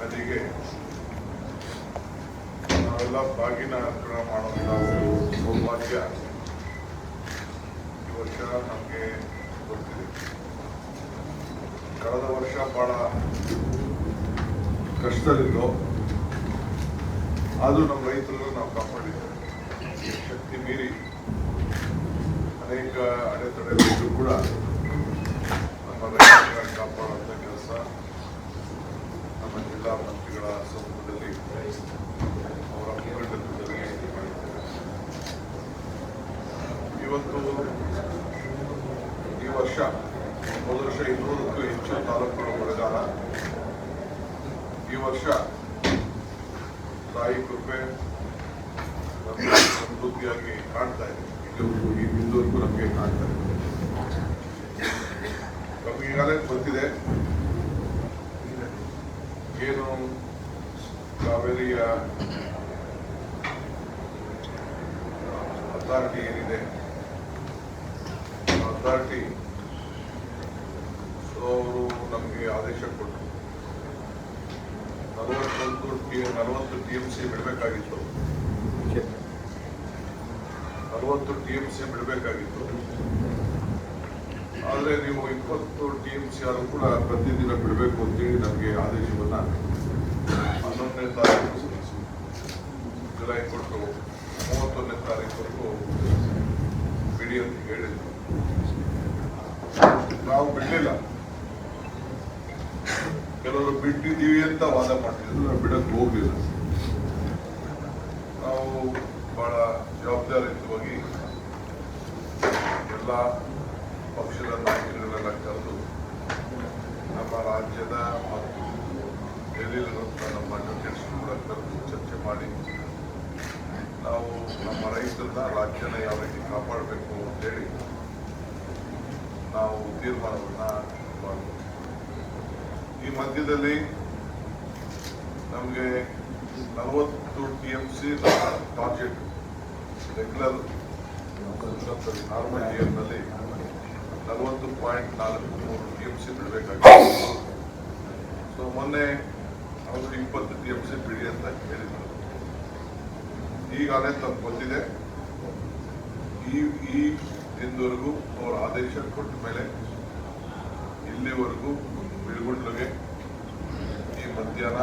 ನದಿಗೆ. ನಾವೆಲ್ಲ ಬಾಗಿನ ಅರ್ಪಣೆ ಮಾಡುವಂಥ ಒಂದು ಸೌಭಾಗ್ಯ. ಈ ವರ್ಷ ನಮಗೆ ಗೊತ್ತಿದೆ. ಕಳೆದ ವರ್ಷ ಬಹಳ ಕಷ್ಟದಲ್ಲಿದ್ದು, ಆದರೂ ನಮ್ಮ ರೈತರು ನಾವು ಕಾಪಾಡಿದ್ದೇವೆ ಶಕ್ತಿ ಮೀರಿ ಅನೇಕ ಅಡೆತಡೆಗಳಿಗೂ ಕೂಡ ನಮ್ಮ ರೈತರ ಕಾಪಾಡುವಂಥ ಕೆಲಸ ನಮ್ಮ ಜಿಲ್ಲಾ ಮಂತ್ರಿಗಳ ಸಮ್ಮುಖದಲ್ಲಿ ಅವರ ಮುಖಂಡತ್ವದಲ್ಲಿ ಇವತ್ತು ಈ ವರ್ಷ, ಹೋದ ವರ್ಷ ಇನ್ನೂರಕ್ಕೂ ಹೆಚ್ಚು ತಾಲೂಕುಗಳ ಬರಗಾಲ ಈ ವರ್ಷ ತಾಯಿ ಕೃಪೆ ಸಮೃದ್ಧಿಯಾಗಿ ಕಾಣ್ತಾ ಇದೆ ಇಲ್ಲಿವರೆಗೂ ಈ ಬಿಂದುವರೆಗೂ ನಮಗೆ ಕಾಣ್ತಾ ಇದೆ ನಮಗೆ ಈಗಾಗಲೇ ಗೊತ್ತಿದೆ ಏನು ಕಾವೇರಿಯ ಅಥಾರಿಟಿ ಏನಿದೆ? ಅಥಾರಿಟಿ ಸೊ ಅವರು ನಮಗೆ ಆದೇಶ ಕೊಟ್ಟರು ನಲವತ್ತೊಂದು ನಲವತ್ತು ಟಿ ಎಂ ಸಿ ಬಿಡಬೇಕಾಗಿತ್ತು. ನಲವತ್ತು ಟಿ ಎಂ ಸಿ ಬಿಡಬೇಕಾಗಿತ್ತು. ಆದರೆ ನೀವು ಇಪ್ಪತ್ತು ಟಿ ಎಂ ಸಿ ಆದರೂ ಕೂಡ ಪ್ರತಿದಿನ ಬಿಡಬೇಕು ಅಂತೇಳಿ ನಮಗೆ ಆದೇಶವನ್ನು ಹನ್ನೊಂದನೇ ತಾರೀಕು ಜುಲೈ ಕೊಟ್ಟು ಬಿಡಿ ಅಂತ ಹೇಳಿದ್ರು. ನಾವು ಬಿಡಲಿಲ್ಲ. ಕೆಲವರು ಬಿಟ್ಟಿದ್ದೀವಿ ಅಂತ ವಾದ ಮಾಡ್ತಿದ್ರು. ನಾವು ಬಿಡಕ್ಕೆ ಹೋಗ್ಲಿಲ್ಲ. ನಾವು ಬಹಳ ಜವಾಬ್ದಾರಿಯುತವಾಗಿ ಎಲ್ಲ ಪಕ್ಷದ ನಾಯಕರುಗಳೆಲ್ಲ ಕರೆದು ನಮ್ಮ ರಾಜ್ಯದ ಮತ್ತು ಡೆಲ್ಲಿಲಿರುವಂಥ ನಮ್ಮ ಅಡ್ವೊಕೇಟ್ಸ್ ಕೂಡ ಕರೆದು ಚರ್ಚೆ ಮಾಡಿ ನಾವು ನಮ್ಮ ರೈತರನ್ನ ರಾಜ್ಯನ ಯಾವ ರೀತಿ ಕಾಪಾಡಬೇಕು ಅಂತೇಳಿ ನಾವು ತೀರ್ಮಾನವನ್ನ ಮಾಡಬೇಕು ಈ ಮಧ್ಯದಲ್ಲಿ ನಮಗೆ ನಲವತ್ತು T M C project regular normal ಇಯರ್ನಲ್ಲಿ ನಲವತ್ತು ಪಾಯಿಂಟ್ ನಾಲ್ಕು ಮೂರು ಟಿ ಎಂ ಸಿ ಬಿಡಬೇಕಾಗಿತ್ತು ಸೊ ಮೊನ್ನೆ ಅವರು ಇಪ್ಪತ್ತು ಟಿ ಎಂ ಸಿ ಬಿಡಿ ಅಂತ ಹೇಳಿದರು. ಈಗಾಗಲೇ ತಮ್ಗೆ ಬಂದಿದೆ. ಈ ಈ ಇಂದವರೆಗೂ ಅವರ ಆದೇಶ ಕೊಟ್ಟ ಮೇಲೆ ಇಲ್ಲಿವರೆಗೂ ಬಿಳುಗುಂಡ್ಲಿಗೆ ಈ ಮಧ್ಯಾಹ್ನ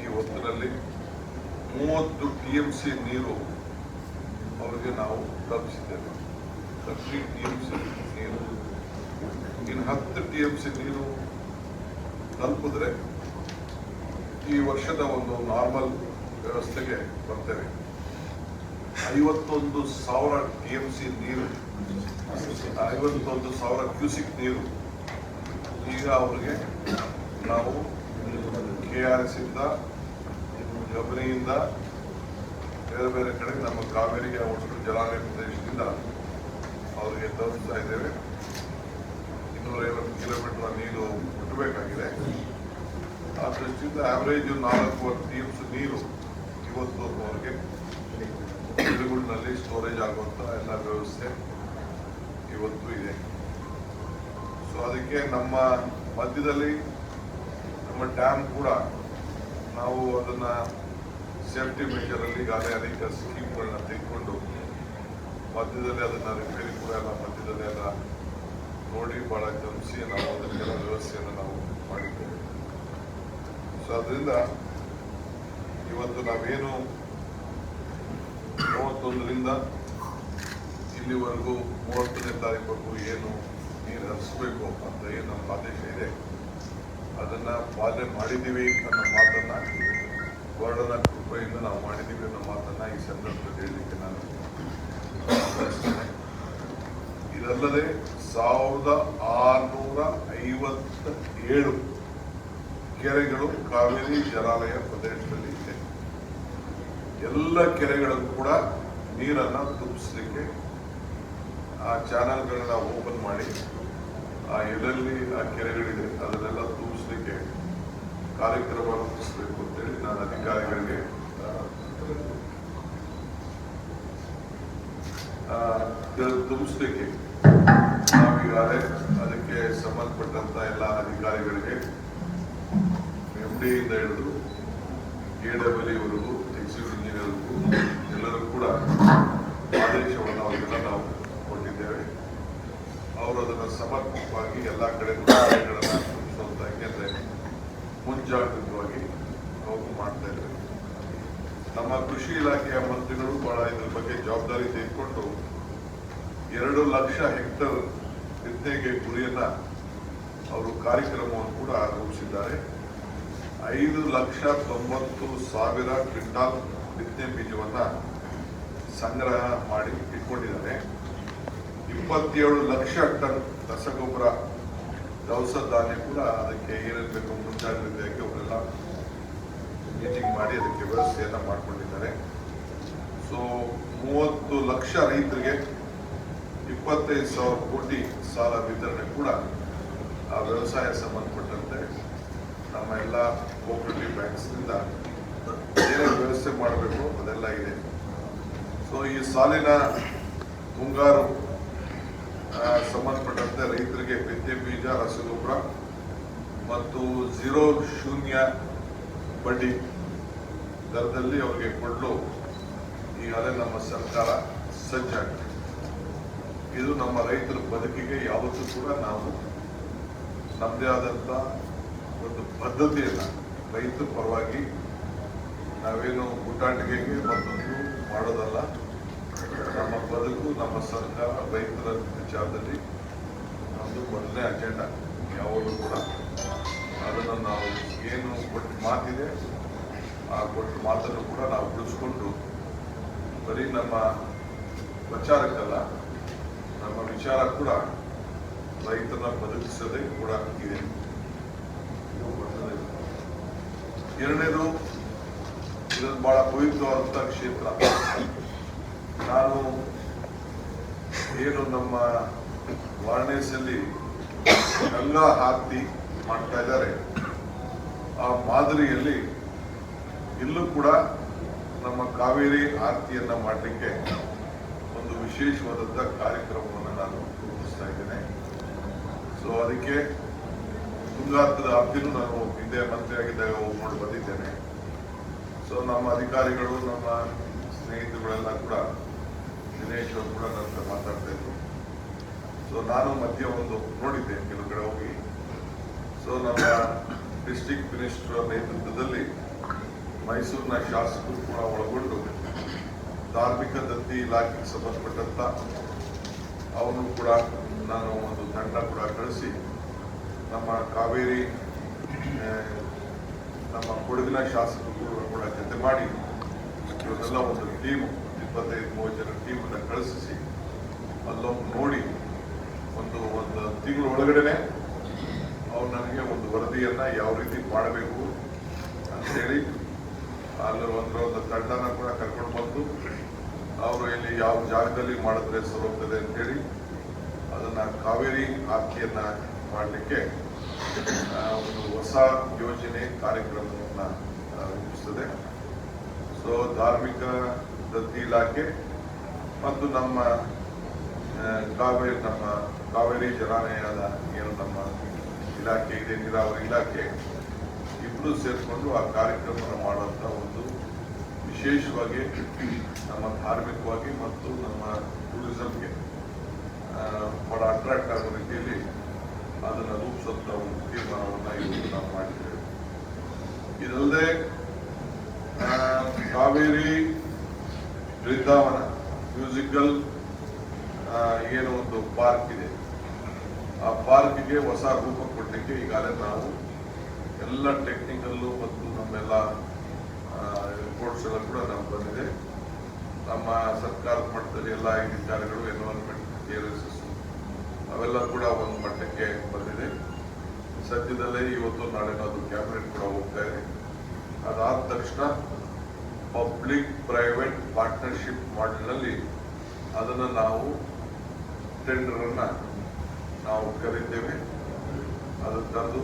ಈ ಹೊತ್ತಿನಲ್ಲಿ ಮೂವತ್ತು ಟಿ ಎಂ ಸಿ ನೀರು ಅವರಿಗೆ ನಾವು ತಲುಪಿಸಿದ್ದೇವೆ. ತರ್ಟಿ ಟಿ ಎಂ ಸಿ ನೀರು. ಇನ್ನು ಹತ್ತು ಟಿ ಎಂ ಸಿ ನೀರು ತಲುಪಿದ್ರೆ ಈ ವರ್ಷದ ಒಂದು ನಾರ್ಮಲ್ ವ್ಯವಸ್ಥೆಗೆ ಬರ್ತೇವೆ. ಐವತ್ತೊಂದು ಸಾವಿರ ಟಿ ಎಂ ಸಿ ನೀರು, ಐವತ್ತೊಂದು ಸಾವಿರ ಕ್ಯೂಸಿಕ್ ನೀರು. ಈಗ ಅವರಿಗೆ ನಾವು ಕೆ ಆರ್ ಎಸ್ ಇಂದ ಜಮನಿಯಿಂದ ಬೇರೆ ಬೇರೆ ಕಡೆ ನಮ್ಮ ಕಾವೇರಿಯ ಒಟ್ಟು ಜಲಾನಯ ಪ್ರದೇಶದಿಂದ ಅವರಿಗೆ ತಲುಪಿಸ್ತಾ ಇದ್ದೇವೆ. ಇನ್ನೂರೈವತ್ತು ಕಿಲೋಮೀಟರ್ ನೀರು ಮುಟ್ಟಬೇಕಾಗಿದೆ ಆ ದೃಷ್ಟಿಯಿಂದ ಆವರೇಜ್ ನಾಲ್ಕು ಟಿ ಎಮ್ಸ್ ನೀರು ಇವತ್ತು ಅವರಿಗೆ ಗಿಡಗಳಿನಲ್ಲಿ ಸ್ಟೋರೇಜ್ ಆಗುವಂತ ಎಲ್ಲ ವ್ಯವಸ್ಥೆ ಇವತ್ತು ಇದೆ. ಸೊ ಅದಕ್ಕೆ ನಮ್ಮ ಮಧ್ಯದಲ್ಲಿ ನಮ್ಮ ಡ್ಯಾಮ್ ಕೂಡ ನಾವು ಅದನ್ನ ಸೇಫ್ಟಿ ಮೆಷರ್ ಅಲ್ಲಿ ಈಗಾಗಲೇ ಅನೇಕ ಸ್ಕೀಮ್ಗಳನ್ನ ತೆಗೆದುಕೊಂಡು ಮಧ್ಯದಲ್ಲಿ ಅದನ್ನ ರಿಪೇರಿ ಕೂಡ ಎಲ್ಲ ಮಧ್ಯದಲ್ಲಿ ಎಲ್ಲ ನೋಡಿ ಬಹಳ ಗಮನಿಸಿ ನಾವು ಅದಕ್ಕೆಲ್ಲ ವ್ಯವಸ್ಥೆಯನ್ನು ನಾವು ಮಾಡಿದ್ದೇವೆ. ಸೊ ಅದರಿಂದ ಇವತ್ತು ನಾವೇನು ಮೂವತ್ತೊಂದರಿಂದ ಇಲ್ಲಿವರೆಗೂ ಮೂವತ್ತನೇ ತಾರೀಕುವರೆಗೂ ಏನು ನೀರು ಹರಿಸ್ಬೇಕು ಅಂತ ಏನು ನಮ್ಮ ಆದೇಶ ಇದೆ ಅದನ್ನ ಪಾಲನೆ ಮಾಡಿದ್ದೀವಿ ಅನ್ನೋ ಮಾತನ್ನ ಗೋರ್ಡನ ಕೃಪೆಯಿಂದ ನಾವು ಮಾಡಿದ್ದೀವಿ ಅನ್ನೋ ಮಾತನ್ನು ಈ ಸಂದರ್ಭದಲ್ಲಿ ಹೇಳಲಿಕ್ಕೆ ನಾನು. ಇದಲ್ಲದೆ ಸಾವಿರದ ಆರುನೂರ ಐವತ್ತ ಏಳು ಕೆರೆಗಳು ಕಾವೇರಿ ಜಲಾಲಯ ಪ್ರದೇಶದಲ್ಲಿ ಇದೆ ಎಲ್ಲ ಕೆರೆಗಳಿಗೂ ಕೂಡ ನೀರನ್ನ ತುಂಬಿಸ್ಲಿಕ್ಕೆ ಆ ಚಾನಲ್ಗಳನ್ನ ಓಪನ್ ಮಾಡಿ, ಆ ಎಲ್ಲೆಲ್ಲಿ ಆ ಕೆರೆಗಳಿದೆ, ಅದನ್ನೆಲ್ಲ ತುಂಬಿಸ್ಲಿಕ್ಕೆ ಕಾರ್ಯಕ್ರಮ ರೂಪಿಸಬೇಕು ಅಂತೇಳಿ ನಾನು ಅಧಿಕಾರಿಗಳಿಗೆ ತುಂಬಿಸ್ಲಿಕ್ಕೆ ನಾವೀಗಾಗಲೇ ಅದಕ್ಕೆ ಸಂಬಂಧಪಟ್ಟಂತ ಎಲ್ಲ ಅಧಿಕಾರಿಗಳಿಗೆ ಎಂ ಡಿಯಿಂದ ಹಿಡಿದು ಕೆ ಡಬ್ಲ್ಯೂವರೆಗೂ ಎಕ್ಸಿಕ್ಯೂಟಿವ್ ಇಂಜಿನಿಯರ್ಗೂ ಎಲ್ಲರೂ ಕೂಡ ಆದೇಶವನ್ನು ಅವರಿಗೆಲ್ಲ ನಾವು ಕೊಟ್ಟಿದ್ದೇವೆ ಅವರು ಅದನ್ನು ಸಮರ್ಪಕವಾಗಿ ಎಲ್ಲ ಕಡೆ ಕಾರ್ಯಗಳನ್ನು ಸ್ವಂತ ಯಾಕೆಂದರೆ ಮುಂಜಾಗ್ರತವಾಗಿ ಅವರು ಮಾಡ್ತಾ ಇದ್ದಾರೆ ನಮ್ಮ ಕೃಷಿ ಇಲಾಖೆಯ ಮಂತ್ರಿಗಳು ಬಹಳ ಇದ್ರ ಬಗ್ಗೆ ಜವಾಬ್ದಾರಿ ತೆಗೆದುಕೊಂಡು ಎರಡು ಲಕ್ಷ ಹೆಕ್ಟರ್ ವಿದ್ಯೆಗೆ ಗುರಿಯನ್ನ ಅವರು ಕಾರ್ಯಕ್ರಮವನ್ನು ಕೂಡ ರೂಪಿಸಿದ್ದಾರೆ ಐದು ಲಕ್ಷ ತೊಂಬತ್ತು ಸಾವಿರ ಕ್ವಿಂಟಾಲ್ ಬಿತ್ತನೆ ಬೀಜವನ್ನ ಸಂಗ್ರಹ ಮಾಡಿ ಇಟ್ಕೊಂಡಿದ್ದಾರೆ. ಇಪ್ಪತ್ತೇಳು ಲಕ್ಷ ಟನ್ ರಸಗೊಬ್ಬರ, ದವಸ ಧಾನ್ಯ ಕೂಡ ಅದಕ್ಕೆ ಏನಿರಬೇಕು ಬೇಕು ಮುಂಜಾಗ್ರತೆಯಾಗಿ ಅವರೆಲ್ಲ ಮೀಟಿಂಗ್ ಮಾಡಿ ಅದಕ್ಕೆ ವ್ಯವಸ್ಥೆಯನ್ನ ಮಾಡಿಕೊಂಡಿದ್ದಾರೆ. ಸೊ ಮೂವತ್ತು ಲಕ್ಷ ರೈತರಿಗೆ ಇಪ್ಪತ್ತೈದು ಸಾವಿರ ಕೋಟಿ ಸಾಲ ವಿತರಣೆ ಕೂಡ ಆ ವ್ಯವಸಾಯ ಸಂಬಂಧಪಟ್ಟಂತೆ ನಮ್ಮ ಎಲ್ಲ ಕೋಪರೇಟಿವ್ ಬ್ಯಾಂಕ್ಸ್ನಿಂದ ಏನೇನು ವ್ಯವಸ್ಥೆ ಮಾಡಬೇಕು ಅದೆಲ್ಲ ಇದೆ. ಸೊ ಈ ಸಾಲಿನ ಮುಂಗಾರು ಸಂಬಂಧಪಟ್ಟಂತೆ ರೈತರಿಗೆ ಬಿತ್ತೆ ಬೀಜ, ರಸಗೊಬ್ಬರ ಮತ್ತು ಝೀರೋ ಶೂನ್ಯ ಬಡ್ಡಿ ದರದಲ್ಲಿ ಅವರಿಗೆ ಕೊಡಲು. ಈಗಾಗಲೇ ನಮ್ಮ ಸರ್ಕಾರ ಸಜ್ಜಾಗಿದೆ. ಇದು ನಮ್ಮ ರೈತರ ಬದುಕಿಗೆ ಯಾವತ್ತೂ ಕೂಡ ನಾವು ನಮ್ಮದೇ ಆದಂಥ ಒಂದು ಬದ್ಧತೆಯನ್ನು ರೈತ ಪರವಾಗಿ ನಾವೇನು ಊಟಾಟಿಕೆಗೆ ಮತ್ತೊಂದು ಮಾಡೋದಲ್ಲ, ನಮ್ಮ ಬದುಕು, ನಮ್ಮ ಸರ್ಕಾರ, ರೈತರ ವಿಚಾರದಲ್ಲಿ ನಮ್ಮದು ಮೊದಲನೇ ಅಜೆಂಡಾ ಯಾವಾಗಲೂ ಕೂಡ ಅದನ್ನು ನಾವು ಏನು ಕೊಟ್ಟ ಮಾತಿದೆ, ಆ ಕೊಟ್ಟ ಮಾತನ್ನು ಕೂಡ ನಾವು ಉಳಿಸ್ಕೊಂಡು ಬರೀ ನಮ್ಮ ಪ್ರಚಾರಕ್ಕಲ್ಲ, ನಮ್ಮ ವಿಚಾರ ಕೂಡ ರೈತನ ಬದುಕಿಸೋದೇ ಕೂಡ ಇದೆ. ಎರಡನೇದು, ಇದೊಂದು ಬಹಳ ಪವಿತ್ರವಾದಂಥ ಕ್ಷೇತ್ರ. ನಾನು ಏನು ನಮ್ಮ ವಾರಣಾಸಿಯಲ್ಲಿ ಎಲ್ಲ ಆರತಿ ಮಾಡ್ತಾ ಇದ್ದಾರೆ. ಆ ಮಾದರಿಯಲ್ಲಿ ಇಲ್ಲೂ ಕೂಡ ನಮ್ಮ ಕಾವೇರಿ ಆರತಿಯನ್ನ ಮಾಡಲಿಕ್ಕೆ ಒಂದು ವಿಶೇಷವಾದಂತಹ ಕಾರ್ಯಕ್ರಮವನ್ನು ನಾನು ರೂಪಿಸ್ತಾ ಇದ್ದೇನೆ. ಸೊ ಅದಕ್ಕೆ ತುಂಗಾರದ ಆರತಿನೂ ನಾನು ಹಿಂದೆ ಮಂತ್ರಿಯಾಗಿದ್ದಾಗ ನೋಡಿ ಬಂದಿದ್ದೇನೆ. ಸೊ ನಮ್ಮ ಅಧಿಕಾರಿಗಳು, ನಮ್ಮ ಸ್ನೇಹಿತರುಗಳೆಲ್ಲ ಕೂಡ, ದಿನೇಶ್ ಅವರು ಕೂಡ ನನ್ನ ಹತ್ರ ಮಾತಾಡ್ತಾ ಇದ್ರು. ಸೊ ನಾನು ಮಧ್ಯ ಒಂದು ನೋಡಿದ್ದೆ ಕೆಲವು ಕಡೆ ಹೋಗಿ. ಸೊ ನಮ್ಮ ಡಿಸ್ಟಿಕ್ ಮಿನಿಸ್ಟರ್ ನೇತೃತ್ವದಲ್ಲಿ ಮೈಸೂರಿನ ಶಾಸಕರು ಕೂಡ ಒಳಗೊಂಡು ಧಾರ್ಮಿಕ ದತ್ತಿ ಇಲಾಖೆಗೆ ಸಂಬಂಧಪಟ್ಟಂತ ಅವನು ಕೂಡ, ನಾನು ಒಂದು ತಂಡ ಕೂಡ ಕಳಿಸಿ ನಮ್ಮ ಕಾವೇರಿ ನಮ್ಮ ಕೊಡಗಿನ ಶಾಸಕರು ಕೂಡ ಜೊತೆ ಮಾಡಿ ಇವರೆಲ್ಲ ಒಂದು ಟೀಮ್ ಇಪ್ಪತ್ತೈದು, ಮೂವತ್ತು ಜನ ಟೀಮನ್ನು ಕಳಿಸಿ ಅಲ್ಲೊಂದು ನೋಡಿ ಒಂದು ಒಂದು ತಿಂಗಳ ಒಳಗಡೆನೆ ಅವ್ರು ನನಗೆ ಒಂದು ವರದಿಯನ್ನು ಯಾವ ರೀತಿ ಮಾಡಬೇಕು ಅಂತೇಳಿ ಅಲ್ಲಿ ಒಂದು ಒಂದು ತಂಡನ ಕೂಡ ಕರ್ಕೊಂಡು ಬಂದು ಅವರು ಇಲ್ಲಿ ಯಾವ ಜಾಗದಲ್ಲಿ ಮಾಡಿದ್ರೆ ಸರಿ ಹೋಗ್ತದೆ ಅಂತೇಳಿ ಅದನ್ನು ಕಾವೇರಿ ಆರ್ತಿಯನ್ನ ಮಾಡಲಿಕ್ಕೆ ಒಂದು ಹೊಸ ಯೋಜನೆ ಕಾರ್ಯಕ್ರಮವನ್ನು ರೂಪಿಸ್ತದೆ. ಸೊ ಧಾರ್ಮಿಕ ದತ್ತಿ ಇಲಾಖೆ ಮತ್ತು ನಮ್ಮ ಕಾವೇರಿ ನಮ್ಮ ಕಾವೇರಿ ಜಲಾನಯದ ಏನು ನಮ್ಮ ಇಲಾಖೆ ಇದೆ, ನೀರಾವರಿ ಇಲಾಖೆ ಇಬ್ಬರು ಸೇರಿಕೊಂಡು ಆ ಕಾರ್ಯಕ್ರಮವನ್ನು ಮಾಡುವಂಥ ಒಂದು ವಿಶೇಷವಾಗಿ ನಮ್ಮ ಧಾರ್ಮಿಕವಾಗಿ ಮತ್ತು ನಮ್ಮ ಟೂರಿಸಮ್ಗೆ ಬಹಳ ಅಟ್ರಾಕ್ಟ್ ಆಗೋ ರೀತಿಯಲ್ಲಿ ಅದನ್ನು ರೂಪಿಸುವಂತ ಒಂದು ತೀರ್ಮಾನವನ್ನ ನಾವು ಮಾಡಿದ್ದೇವೆ. ಇದಲ್ಲದೆ ಕಾವೇರಿ ಬೃಂದಾವನ ಮ್ಯೂಸಿಕಲ್ ಏನು ಒಂದು ಪಾರ್ಕ್ ಇದೆ. ಆ ಪಾರ್ಕ್ಗೆ ಹೊಸ ರೂಪ ಕೊಡಲಿಕ್ಕೆ ಈಗಾಗಲೇ ನಾವು ಎಲ್ಲ ಟೆಕ್ನಿಕಲ್ಲು ಮತ್ತು ನಮ್ಮೆಲ್ಲ ರಿಪೋರ್ಟ್ಸ್ ಎಲ್ಲ ಕೂಡ ನಮ್ಗೆ ಬಂದಿದೆ. ನಮ್ಮ ಸರ್ಕಾರದ ಮಟ್ಟದಲ್ಲಿ ಎಲ್ಲ ವಿಚಾರಗಳು ಎನ್ವೈರನ್ಮೆಂಟ್ ಕ್ಲಿಯರೆನ್ಸಸ್ ಅವೆಲ್ಲ ಕೂಡ ಒಂದು ಮಟ್ಟಕ್ಕೆ ಬಂದಿದೆ. ಸದ್ಯದಲ್ಲೇ ಇವತ್ತು ನಾಳೆ ಅದು ಕ್ಯಾಬಿನೆಟ್ ಕೂಡ ಹೋಗ್ತಾ ಇದೆ. ಅದಾದ ತಕ್ಷಣ ಪಬ್ಲಿಕ್ ಪ್ರೈವೇಟ್ ಪಾರ್ಟ್ನರ್ಶಿಪ್ ಮಾಡೆಲ್ನಲ್ಲಿ ಅದನ್ನು ನಾವು ಟೆಂಡರನ್ನು ನಾವು ಕರೀತೇವೆ. ಅದು ತಂದು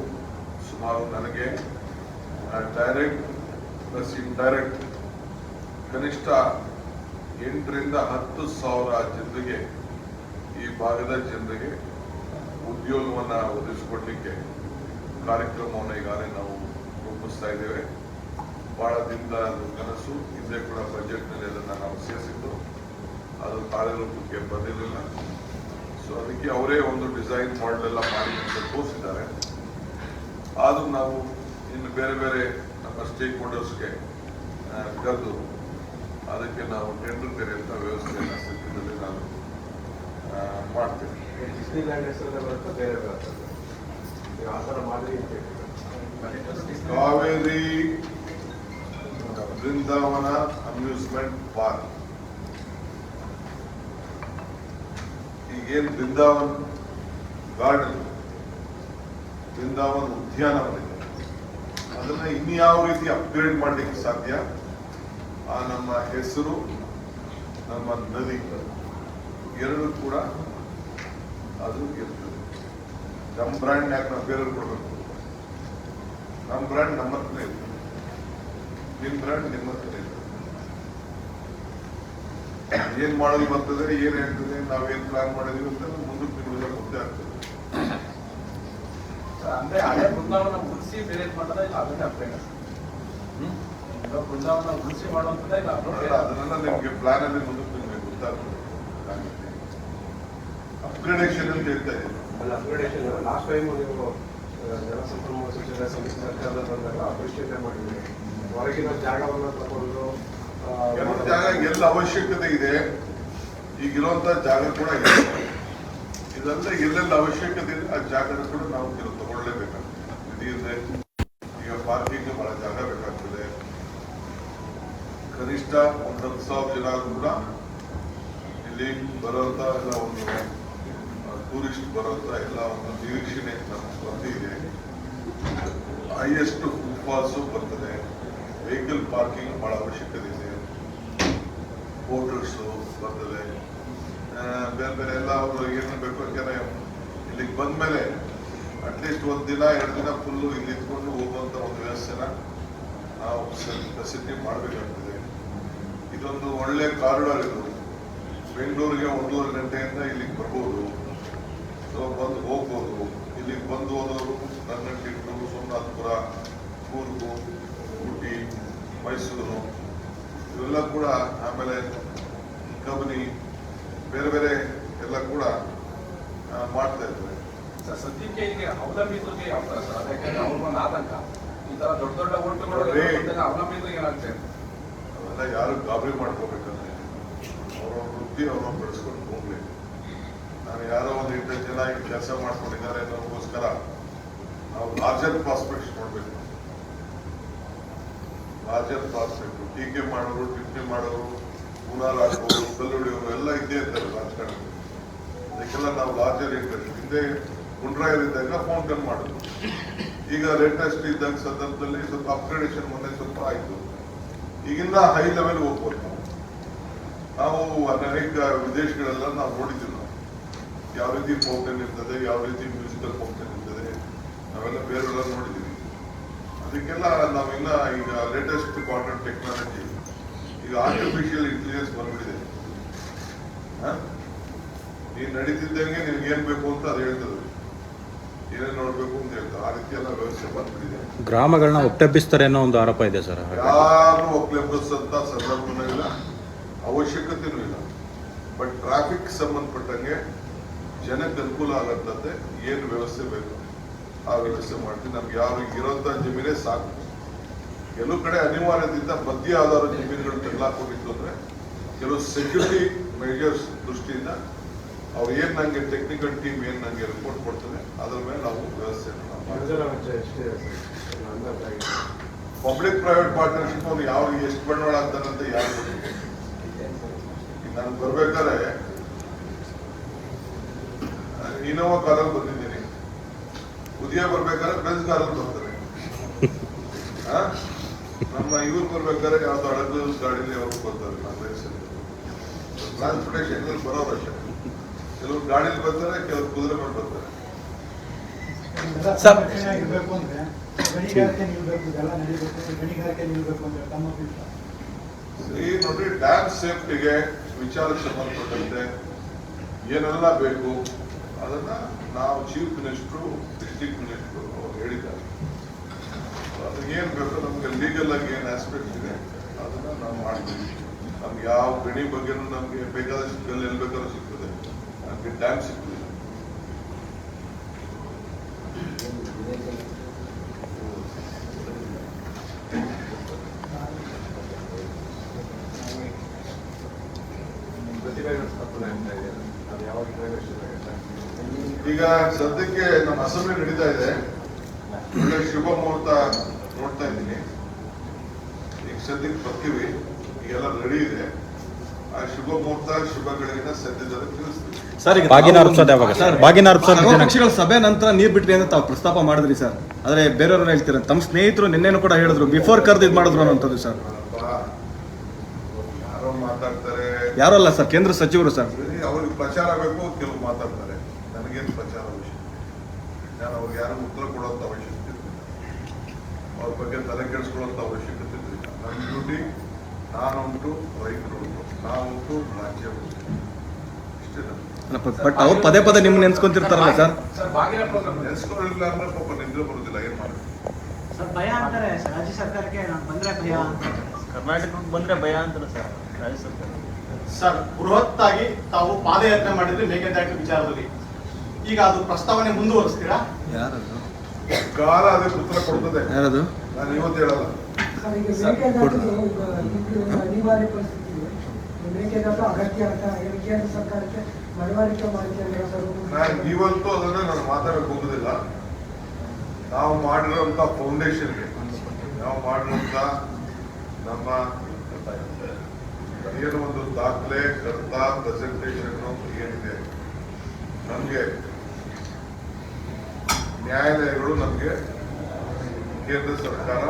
ಸುಮಾರು ನನಗೆ ಡೈರೆಕ್ಟ್ ಪ್ಲಸ್ ಇಂಡೈರೆಕ್ಟ್ ಕನಿಷ್ಠ ಎಂಟರಿಂದ ಹತ್ತು ಸಾವಿರ ಜನರಿಗೆ ಈ ಭಾಗದ ಜನರಿಗೆ ಉದ್ಯೋಗವನ್ನ ಒದಗಿಸಿಕೊಡ್ಲಿಕ್ಕೆ ಕಾರ್ಯಕ್ರಮವನ್ನು ಈಗಾಗಲೇ ನಾವು ರೂಪಿಸ್ತಾ ಇದ್ದೇವೆ. ಬಹಳ ದಿನದ ಕನಸು, ಹಿಂದೆ ಕೂಡ ಬಜೆಟ್ನಲ್ಲಿ ಅದನ್ನು ನಾವು ಸೇರಿಸಿದ್ದು. ಅದು ಕಾರ್ಯರೂಪಕ್ಕೆ ಬಂದಿರಲಿಲ್ಲ. ಸೊ ಅದಕ್ಕೆ ಅವರೇ ಒಂದು ಡಿಸೈನ್ ಮಾಡೆಲ್ ಎಲ್ಲ ಮಾಡಿ ಅಂತ ತೋರಿಸಿದ್ದಾರೆ. ಆದರೂ ನಾವು ಇನ್ನು ಬೇರೆ ಬೇರೆ ನಮ್ಮ ಸ್ಟೇಕ್ ಹೋಲ್ಡರ್ಸ್ಗೆ ಕರೆದು ಅದಕ್ಕೆ ನಾವು ಟೆಂಡರ್ ಕರೆಯುವಂಥ ವ್ಯವಸ್ಥೆಯನ್ನು ಸಿಕ್ಕಿದ್ದಲ್ಲಿ ನಾನು ಆ, ಮಾಡ್ತೇನೆ. ಡಿಸ್ನಿ ಲ್ಯಾಂಡ್ ಹೆಸರಲ್ಲೇ ಬರುತ್ತೆ? ಬೇರೆ ಬರುತ್ತೆ ನೀವು ಆ ಥರ ಮಾದರಿ ಅಂತ ಕಾವೇರಿ ಬೃಂದಾವನ ಅಮ್ಯೂಸ್ಮೆಂಟ್ ಪಾರ್ಕ್ ಈಗೇನು ಬೃಂದಾವನ್ ಗಾರ್ಡನ್ ಬೃಂದಾವನ್ ಉದ್ಯಾನವನ ಅದನ್ನ ಇನ್ಯಾವ ರೀತಿ ಅಪ್ಗ್ರೇಡ್ ಮಾಡ್ಲಿಕ್ಕೆ ಸಾಧ್ಯ? ಆ ನಮ್ಮ ಹೆಸರು ನಮ್ಮ ನದಿ. ಎರಡು ಕೂಡ ಅದು ಇರ್ತದೆ. ನಮ್ಮ ಬ್ರ್ಯಾಂಡ್ ಯಾಕೆ ನಾವು ಬೇರೆಯವ್ರು ಕೊಡಬೇಕು? ನಮ್ಮ ಬ್ರ್ಯಾಂಡ್ ನಮ್ಮ ಹತ್ರನೇ ಇರ್ತದೆ ನಿಮ್ಮ ಬ್ರ್ಯಾಂಡ್ ನಿಮ್ಮ ಹತ್ರನೇ ಇರ್ತದೆ ಏನ್ ಮಾಡೋದು ಬರ್ತದೆ ಏನ್ ಹೇಳ್ತದೆ ನಾವೇನ್ ಪ್ಲಾನ್ ಮಾಡಿದೀವಿ ಅಂತ ಮುಂದಕ್ಕೆ ತಿಂಗಳಿಗೆ ಗೊತ್ತೇ ಆಗ್ತದೆ. ಅಂದ್ರೆ ಹಳೆ ಬೃಂದಾವನ ಉಳಿಸಿ ಬೇರೆ ಮಾಡೋದ ಇಲ್ಲ ಅದನ್ನೇ ಅಪ್ಡೇಟ್ ಬೃಂದಾವನ ಉಳಿಸಿ ಇಲ್ಲ update? ಅದನ್ನೆಲ್ಲ ನಿಮ್ಗೆ ಪ್ಲಾನ್ ಅಲ್ಲಿ ಮುಂದಕ್ಕೆ ನಿಮ್ಗೆ ಗೊತ್ತಾಗ್ತದೆ. ಅಪ್ಗ್ರೇಡೇಷನ್ ಅಂತ ಹೇಳ್ತಾ ಇದ್ದೀನಿ ಅಲ್ಲ ಅಪ್ಗ್ರೇಡೇಷನ್ ಲಾಸ್ಟ್ ಟೈಮ್ ನೀವು ಜಲಸಂಪನ್ಮೂಲ ಸಚಿವರ ಸಮಿತಿ ಸರ್ಕಾರದಲ್ಲಿ ಬಂದಾಗ ಅಪ್ರಿಷಿಯೇಟ್ ಮಾಡಿದ್ವಿ ಹೊರಗಿನ ಜಾಗವನ್ನು ತಗೊಂಡು ಜಾಗ ಎಲ್ಲ ಅವಶ್ಯಕತೆ ಇದೆ. ಈಗಿರುವಂತ ಜಾಗ ಕೂಡ ಇದೆ ಇದೆಲ್ಲ ಎಲ್ಲೆಲ್ಲ ಅವಶ್ಯಕತೆ ಇದೆ ಆ ಜಾಗ ಕೂಡ ನಾವು ಕೆಲವು ತಗೊಳ್ಳೇಬೇಕಾಗ್ತದೆ. ಇದೆ ಈಗ ಪಾರ್ಕಿಂಗ್ ಬಹಳ ಜಾಗ ಬೇಕಾಗ್ತದೆ. ಕನಿಷ್ಠ ಒಂದು ಹತ್ತು ಸಾವಿರ ಜನ ಕೂಡ ಇಲ್ಲಿ ಬರುವಂತ ಎಲ್ಲ ಒಂದು ಟೂರಿಸ್ಟ್ ಬರೋದ್ರ ಎಲ್ಲ ಒಂದು ನಿರೀಕ್ಷಣೆ ನಮ್ಮ ಬಂದಿದೆ ಹೈಯೆಸ್ಟ್ ಫುಟ್ಫಾಲ್ಸು ಬರ್ತದೆ. ವೆಹಿಕಲ್ ಪಾರ್ಕಿಂಗ್ ಬಹಳ ಅವಶ್ಯಕತೆ ಇದೆ. ಹೋಟೆಲ್ಸು ಬರ್ತದೆ. ಬೇರೆ ಬೇರೆ ಎಲ್ಲ ಅವರು ಏನು ಬೇಕು ಯಾಕಂದ್ರೆ ಇಲ್ಲಿಗೆ ಬಂದ್ಮೇಲೆ ಅಟ್ಲೀಸ್ಟ್ ಒಂದು ದಿನ, ಎರಡು ದಿನ ಫುಲ್ಲು ಇಲ್ಲಿ ಇದ್ಕೊಂಡು ಹೋಗುವಂಥ ಒಂದು ವ್ಯವಸ್ಥೆನ ನಾವು ಫೆಸಿಲಿಟಿ ಮಾಡಬೇಕಾಗ್ತದೆ. ಇದೊಂದು ಒಳ್ಳೆ ಕಾರಿಡಾರ್ ಇದು. ಬೆಂಗಳೂರಿಗೆ ಒಂದೂವರೆ ಗಂಟೆಯಿಂದ ಇಲ್ಲಿಗೆ ಬರ್ಬೋದು. ಬಂದು ಹೋಗ್ಬೋದು. ಇಲ್ಲಿಗೆ ಬಂದು ಹೋದವರು ನನ್ನಂಟಿಟ್ಟು ಸೋಮನಾಥಪುರ ಕೂರ್ಗು ಊಟಿ ಮೈಸೂರು ಇವೆಲ್ಲ ಕೂಡ ಆಮೇಲೆ ಕಬನಿ ಬೇರೆ ಬೇರೆ ಎಲ್ಲ ಕೂಡ ಮಾಡ್ತಾ ಇದ್ದಾರೆ. ಸದ್ಯಕ್ಕೆ ಈಗ ಅವಲಂಬಿತರಿಗೆ ಯಾವ ತರ ಸರ್ ಯಾಕಂದ್ರೆ ಅವ್ರಿಗೊಂದು ಆತಂಕ. ಈ ತರ ದೊಡ್ಡ ದೊಡ್ಡ ನೋಡ್ರಿ. ಅವಲಂಬಿತರಿಗೆ ಏನಾಗ್ತದೆ? ಅವೆಲ್ಲ ಯಾರು ಗಾಬರಿ ಮಾಡ್ಕೋಬೇಕಂದ್ರೆ. ಅವರ ವೃತ್ತಿ ಅವ್ರನ್ನ ಬೆಳೆಸ್ಕೊಂಡು ಹೋಗ್ಲಿ. ನಾನು ಯಾರೋ ಒಂದು ಎಂಟು ಜನ ಈಗ ಕೆಲಸ ಮಾಡ್ಕೊಂಡಿದ್ದಾರೆ ಅನ್ನೋದಕ್ಕೋಸ್ಕರ ನಾವು ಲಾರ್ಜರ್ ಪ್ರಾಸ್ಪೆಕ್ಟ್ಸ್ ನೋಡಬೇಕು. ಲಾರ್ಜರ್ ಪ್ರಾಸ್ಪೆಕ್ಟ್ ಟೀಕೆ ಮಾಡೋರು ಟಿಪ್ಪಣಿ ಮಾಡೋರು ಮೂನಾರ್ ಹಾಕೋರು ಕಲ್ಲುಡಿಯೋರು ಎಲ್ಲ ಇದ್ದೇ ಇರ್ತಾರೆ ರಾಜಕಾರಣ. ಅದಕ್ಕೆಲ್ಲ ನಾವು ಲಾರ್ಜರ್ ಇಂಟ್ರೆಸ್ಟ್ ಹಿಂದೆ ಗುಂಡ್ರಾಯರಿದ್ದಾಗ ಫೌಂಟನ್ ಮಾಡೋದು ಈಗ ಲೇಟೆಸ್ಟ್ ಇದ್ದಾಗ ಸಂದರ್ಭದಲ್ಲಿ ಸ್ವಲ್ಪ ಅಪ್ಗ್ರೇಡೇಷನ್ ಮೊನ್ನೆ ಸ್ವಲ್ಪ ಆಯ್ತು. ಈಗಿಂದ ಹೈ ಲೆವೆಲ್ ಹೋಗ್ಬೋದು ನಾವು. ನಾವು ಅನೇಕ ವಿದೇಶಗಳೆಲ್ಲ ನಾವು ನೋಡಿದ್ದೀವಿ. ನಾವು ಯಾವ ರೀತಿ ಫೌಂಟೇನ್ ಇರ್ತದೆ ಯಾವ ರೀತಿ ಮ್ಯೂಸಿಕಲ್ ಫೌಂಟೇನ್ ಇರ್ತದೆ ನಾವೆಲ್ಲ ಬೇರೆಲ್ಲ ನೋಡಿದ್ದೀವಿ. ಅದಕ್ಕೆಲ್ಲ ನಾವೆಲ್ಲ ಈಗ ಲೇಟೆಸ್ಟ್ ಮಾಡರ್ನ್ ಟೆಕ್ನಾಲಜಿ ಈಗ ಆರ್ಟಿಫಿಷಿಯಲ್ ಇಂಟೆಲಿಜೆನ್ಸ್ ಬಂದ್ಬಿಟ್ಟಿದೆ. ನೀನು ನಡೀತಿದ್ದಂಗೆ ನಿನ್ಗೆ ಏನು ಬೇಕು ಅಂತ ಅದು ಹೇಳ್ತದೆ. ಏನೇನ್ ನೋಡಬೇಕು ಅಂತ ಹೇಳ್ತಾರೆ ಆ ರೀತಿ ಎಲ್ಲ ವ್ಯವಸ್ಥೆ ಬಂದ್ಬಿಟ್ಟಿದೆ. ಗ್ರಾಮಗಳನ್ನ ಒಟ್ಟೆಬ್ಬಿಸ್ತಾರೆ ಅನ್ನೋ ಒಂದು ಆರೋಪ ಇದೆ ಸರ್. ಯಾರು ಅಂತ ಸಂದರ್ಭನೂ ಇಲ್ಲ ಅವಶ್ಯಕತೆನೂ ಇಲ್ಲ. ಬಟ್ ಟ್ರಾಫಿಕ್ ಸಂಬಂಧಪಟ್ಟಂಗೆ ಜನಕ್ಕೆ ಅನುಕೂಲ ಆಗತ್ತಂತೆ ಏನು ವ್ಯವಸ್ಥೆ ಬೇಕು? ಆ ವ್ಯವಸ್ಥೆ ಮಾಡ್ತೀವಿ. ನಮ್ಗೆ ಯಾರು ಇರೋಂಥ ಜಮೀನೇ ಸಾಕು. ಕೆಲವು ಕಡೆ ಅನಿವಾರ್ಯದಿಂದ ಮಧ್ಯ ಆಧಾರ ಜಮೀನುಗಳು ತೆಗೆಲಾಕೊಂಡಿತ್ತು ಅಂದ್ರೆ ಕೆಲವು ಸೆಕ್ಯೂರಿಟಿ ಮೆಜರ್ಸ್ ದೃಷ್ಟಿಯಿಂದ ಅವ್ರು ಏನು ನನಗೆ ಟೆಕ್ನಿಕಲ್ ಟೀಮ್ ಏನು ನನಗೆ ರಿಪೋರ್ಟ್ ಕೊಡ್ತಾನೆ ಅದ್ರ ಮೇಲೆ ನಾವು ವ್ಯವಸ್ಥೆ ಪಬ್ಲಿಕ್ ಪ್ರೈವೇಟ್ ಪಾರ್ಟ್ನರ್ಶಿಪ್ ಅವ್ರು ಯಾವ ಎಷ್ಟು ಬಂಡವಾಳ ಆಗ್ತಾನಂತ ಯಾರು ನಾನು ಬರ್ಬೇಕಾದ್ರೆ ಇನೋವಾ ಕಾರಲ್ಲಿ ಬಂದಿದ್ದೀನಿ. ಉದಯ ಬರ್ಬೇಕಾದ್ರೆ ಬೆಂಜ್ ಕಾರಲ್ಲಿ ಬರ್ತಾರೆ. ಆ? ನಮ್ಮ ಇವ್ರು ಬರ್ಬೇಕಾದ್ರೆ ಯಾವ್ದು ಹಳದ ಗಾಡಿಲಿ ಅವ್ರು ಬರ್ತಾರೆ ನಮ್ಮ ಟ್ರಾನ್ಸ್ಪೋರ್ಟೇಷನ್ ಬರೋರು ಅಷ್ಟೇ ಕೆಲವ್ರು ಗಾಡಿಲಿ ಬರ್ತಾರೆ ಕೆಲವ್ರು ಕುದುರೆ ಮೇಲೆ ಬರ್ತಾರೆ. ಸರ್. ಇರಬೇಕು ಅಂದ್ರೆ ಗಣಿಗಾರಿಕೆ ನಿಲ್ಬೇಕು ಇದೆಲ್ಲ ನಡೀಬೇಕು ಗಣಿಗಾರಿಕೆ ನಿಲ್ಬೇಕು ಅಂದ್ರೆ ತಮ್ಮ ಅಭಿಪ್ರಾಯ. ಈ ನೋಡ್ರಿ ಡ್ಯಾಮ್ ಸೇಫ್ಟಿಗೆ ವಿಚಾರಕ್ಕೆ ಸಂಬಂಧಪಟ್ಟಂತೆ ಏನೆಲ್ಲ ಬೇಕು? ಅದನ್ನ ನಾವು ಚೀಫ್ ಮಿನಿಸ್ಟ್ರು ಡಿಸ್ಟ್ರಿಕ್ಟ್ ಮಿನಿಸ್ಟ್ರು ಅವ್ರು ಹೇಳಿದ್ದಾರೆ. ಅದಕ್ಕೆ ಏನು ಬೇಕೋ ನಮ್ಗೆ ಲೀಗಲ್ ಆಗಿ ಏನು ಆಸ್ಪೆಕ್ಟ್ ಇದೆ, ಅದನ್ನ ನಾವು ಮಾಡ್ತೀವಿ. ನಮ್ಗೆ ಯಾವ ಗಣಿ ಬಗ್ಗೆನೂ ನಮ್ಗೆ ಬೇಕಾದಷ್ಟು ಎಲ್ಲಿ ಬೇಕಾದ್ರೂ ಸಿಗ್ತದೆ. ನಮ್ಗೆ ಡ್ಯಾಮ್ ಸಿಗ್ತದೆ. ಈಗ ಸದ್ಯಕ್ಕೆ ನಮ್ಮ ಅಸೆಂಬ್ಲಿ ನಡೀತಾ ಇದೆ. ಒಳ್ಳೆ ಶುಭ ಮುಹೂರ್ತ ನೋಡ್ತಾ ಇದ್ದೀನಿ. ಈಗ ಸದ್ಯಕ್ಕೆ ಬರ್ತೀವಿ. ಈಗೆಲ್ಲ ರೆಡಿ ಇದೆ. ಆ ಶುಭ ಮುಹೂರ್ತ ಶುಭಗಳಿಂದ ಸದ್ಯದಲ್ಲಿ ತಿಳಿಸ್ತೀವಿ. ಸರ್ ಈಗ ಬಾಗಿನ ಅರ್ಪಿಸೋದು ಯಾವಾಗ ಸರ್ ಸರ್, ಬಾಗಿನ ಅರ್ಪಿಸೋದು ದಿನ ಸಭೆ ನಂತರ ನೀರ್ ಬಿಟ್ರಿ ಅಂತ ತಾವು ಪ್ರಸ್ತಾಪ ಮಾಡಿದ್ರಿ ಸರ್. ಆದ್ರೆ ಬೇರೆಯವರು ಹೇಳ್ತೀರ? ತಮ್ಮ ಸ್ನೇಹಿತರು ನಿನ್ನೆನೂ ಕೂಡ ಹೇಳಿದ್ರು. ಬಿಫೋರ್ ಕರ್ದು ಇದು ಮಾಡಿದ್ರು ಅನ್ನೋಂಥದ್ದು ಸರ್. ಯಾರೋ ಮಾತಾಡ್ತಾರೆ. ಯಾರು ಅಲ್ಲ ಸರ್? ಕೇಂದ್ರ ಸಚಿವರು ಸರ್. ಅವ್ರಿಗೆ ಪ್ರಚಾರ ಬೇಕು ಕೆಲವು ಮಾತಾಡ್ತಾರೆ. ನಾನು ಅವ್ರಿಗೆ ಯಾರು ಉತ್ತರ ಕೊಡುವಂತ ಅವಶ್ಯಕತೆ ಇಲ್ಲ ಅವ್ರ ಬಗ್ಗೆ ತಲೆ ಕೆಡಿಸ್ಕೊಳ್ಳುವಂತ ಅವಶ್ಯಕತೆ ಇಲ್ಲ ನನ್ನ ಡ್ಯೂಟಿ ನಾನುಂಟು ರೈತರು ಉಂಟು ನಾವುಂಟು ರಾಜ್ಯ ಉಂಟು ಇಷ್ಟೇ. ಬಟ್ ಅವ್ರು ಪದೇ ಪದೇ ನಿಮ್ಗೆ ನೆನ್ಸ್ಕೊಂತಿರ್ತಾರಲ್ಲ ಸರ್ ಸರ್? ಬಾಗಿನ ಪ್ರೋಗ್ರಾಮ್ ನೆನೆಸ್ಕೊಳ್ಳಿಲ್ಲ ಅಂದ್ರೆ ಪಾಪ ನಿದ್ರೆ ಬರೋದಿಲ್ಲ ಏನ್ ಮಾಡೋದು? ಸರ್ ಭಯ ಅಂತಾರೆ. ರಾಜ್ಯ ಸರ್ಕಾರಕ್ಕೆ ನಾನು ಬಂದ್ರೆ ಭಯ ಅಂತ. ಕರ್ನಾಟಕಕ್ಕೆ ಬಂದ್ರೆ ಭಯ ಅಂತಾರೆ ಸರ್ ರಾಜ್ಯ ಸರ್ಕಾರ. ಸರ್ ಬೃಹತ್ತಾಗಿ ತಾವು ಪಾದಯಾತ್ರೆ ಮಾಡಿದ್ರೆ ಮೇಕೆದಾಟು ವಿಚಾರದಲ್ಲಿ. ಈಗ ಅದು ಪ್ರಸ್ತಾವನೆ ಮುಂದುವರಿಸ್ತೀರಾ? ಯಾರದು? ಕಾಲ ಅದಕ್ಕೆ ಉತ್ತರ ಕೊಡ್ತದೆ. ಯಾರದು? ನಾನು ಇವತ್ತು ಹೇಳಲ್ಲ. ಅನಿವಾರ್ಯ ಪರಿಸ್ಥಿತಿ ಮೇಕೆದಾಟು ಅಗತ್ಯ ಅಂತ ಕೇಂದ್ರ ಸರ್ಕಾರಕ್ಕೆ ಮನವರಿಕೆ ನಾನು ಇವತ್ತು ಅದನ್ನ ನಾನು ಮಾತಾಡಕ್ ಹೋಗುದಿಲ್ಲ. ನಾವು ಮಾಡಿರೋಂಥ ಫೌಂಡೇಶನ್ಗೆ ನಾವು ಮಾಡಿರುವಂತ ನಮ್ಮ ಏನು ಒಂದು ದಾಖಲೆ ಕರ್ತ ಪ್ರೆಸೆಂಟೇಶನ್ ಏನಿದೆ. ನಮಗೆ ನ್ಯಾಯಾಲಯಗಳು ನಮಗೆ ಕೇಂದ್ರ ಸರ್ಕಾರ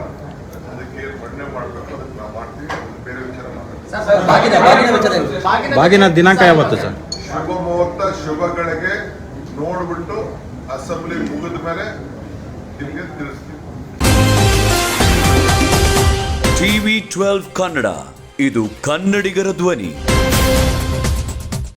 ಅದಕ್ಕೆ ಮಣ್ಣೆ ಮಾಡಬೇಕು ಅದಕ್ಕೆ ನಾವು ಮಾಡ್ತೀವಿ ಬೇರೆ ವಿಚಾರ ಮಾಡ್ತೀವಿ ಬಾಗಿನ ದಿನಾಂಕ ಯಾವತ್ತು ಸರ್? ಶುಭ ಮುಹೂರ್ತ ಶುಭಗಳಿಗೆ ನೋಡ್ಬಿಟ್ಟು ಅಸೆಂಬ್ಲಿ ಮುಗಿದ ಮೇಲೆ ನಿಮಗೆ ತಿಳಿಸ್ತೀವಿ. ಟಿವಿ ಟ್ವೆಲ್ವ್ ಕನ್ನಡ ಇದು ಕನ್ನಡಿಗರ ಧ್ವನಿ.